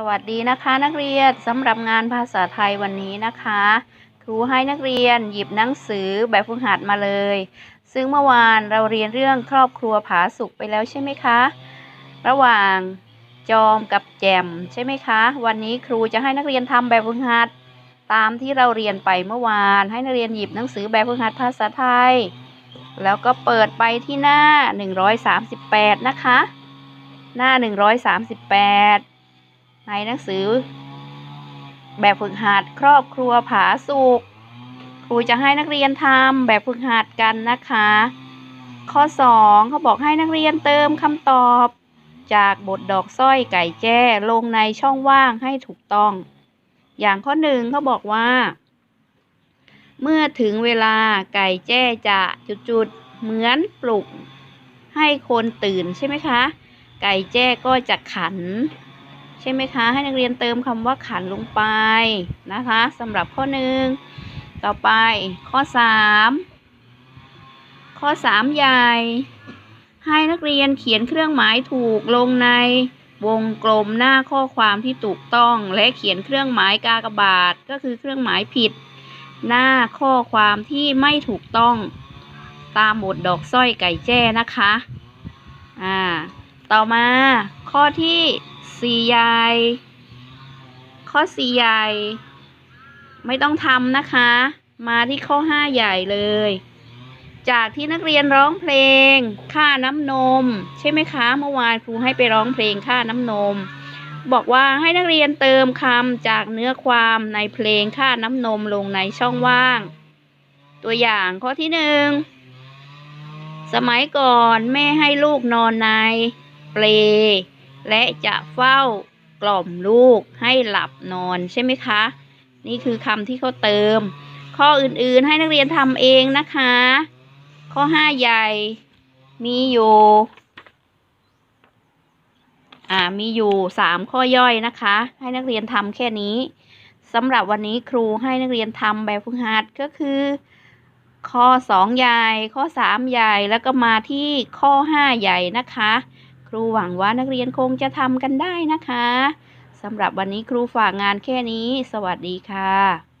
สวัสดีนะคะนักเรียนสำหรับงานภาษาไทยวันนี้นะคะ ครูให้นักเรียนหยิบหนังสือแบบฝึกหัดมาเลย ซึ่งเมื่อวานเราเรียนเรื่องครอบครัวผาสุกไปแล้วใช่ไหมคะ ระหว่างจอมกับแจมใช่ไหมคะ วันนี้ครูจะให้นักเรียนทำแบบฝึกหัด ตามที่เราเรียนไปเมื่อวาน ให้นักเรียนหยิบหนังสือแบบฝึกหัดภาษาไทย แล้วก็เปิดไปที่หน้า 138 นะคะ หน้า 138 ในหนังสือ แบบฝึกหัดครอบครัวผาสุกครูจะให้นักเรียนทำแบบฝึกหัดกันนะคะ ข้อ 2เขาบอกให้นักเรียนเติมคำตอบ จากบทดอกสร้อยไก่แจ้ลงในช่องว่างให้ถูกต้อง อย่างข้อหนึ่งเขาบอกว่า เมื่อถึงเวลาไก่แจ้จะจุดๆเหมือนปลุกให้คนตื่นใช่ไหมคะ ไก่แจ้ก็จะขัน ใช่ไหมคะ ให้นักเรียนเติมคำว่าขันลงไปนะคะสำหรับข้อหนึ่งต่อไปข้อสามข้อสามใหญ่ ให้นักเรียนเขียนเครื่องหมายถูกลงในวงกลมหน้าข้อความที่ถูกต้อง และเขียนเครื่องหมายกากบาทก็คือเครื่องหมายผิด หน้าข้อความที่ไม่ถูกต้อง ตามบทดอกสร้อยไก่แจ้นะคะ อ่า ต่อมาข้อที่ สี่ใหญ่ข้อสี่ใหญ่ไม่ต้องทำนะคะ มาที่ข้อห้าใหญ่เลย จากที่นักเรียนร้องเพลง ค่าน้ำนม ใช่ไหมคะ เมื่อวานครูให้ไปร้องเพลงค่าน้ำนม บอกว่าให้นักเรียนเติมคำจากเนื้อความในเพลงค่าน้ำนมลงในช่องว่าง ตัวอย่างข้อที่หนึ่งสมัยก่อนแม่ให้ลูกนอนในเปล และจะเฝ้ากล่อมลูกให้หลับนอนใช่ไหมคะ นี่คือคำที่เขาเติม ข้ออื่นๆให้นักเรียนทำเองนะคะ ข้อห้าใหญ่ มีอยู่อ่ามีอยู่สามข้อย่อยนะคะ ให้นักเรียนทำแค่นี้สำหรับวันนี้ครูให้นักเรียนทำแบบฝึกหัดก็คือ ข้อสองใหญ่ ข้อสามใหญ่แล้วก็มาที่ข้อห้าใหญ่นะคะ ครูหวังว่านักเรียนคงจะทำกันได้นะคะสำหรับวันนี้ครูฝากงานแค่นี้ สวัสดีค่ะ